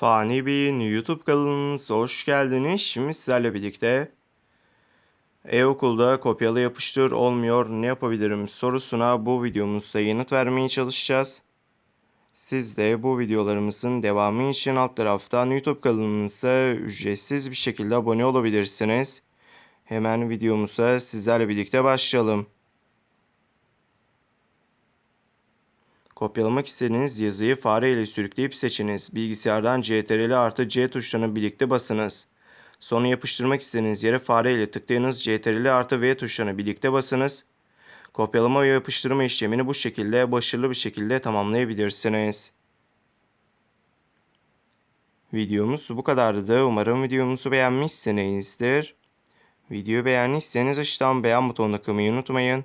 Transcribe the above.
Fani Bey'in YouTube kanalınıza hoş geldiniz. Şimdi sizlerle birlikte e-okulda kopyala yapıştır olmuyor ne yapabilirim sorusuna bu videomuzda yanıt vermeye çalışacağız. Siz de bu videolarımızın devamı için alt taraftan YouTube kanalımıza ücretsiz bir şekilde abone olabilirsiniz. Hemen videomuza sizlerle birlikte başlayalım. Kopyalamak istediğiniz yazıyı fare ile sürükleyip seçiniz. Bilgisayardan CTRL artı C tuşlarını birlikte basınız. Sonra yapıştırmak istediğiniz yere fare ile tıklayınız. CTRL artı V tuşlarını birlikte basınız. Kopyalama ve yapıştırma işlemini bu şekilde başarılı bir şekilde tamamlayabilirsiniz. Videomuz bu kadardı. Umarım videomuzu beğenmişsinizdir. Videoyu beğendiyseniz aşağıdan beğen butonuna kılmayı unutmayın.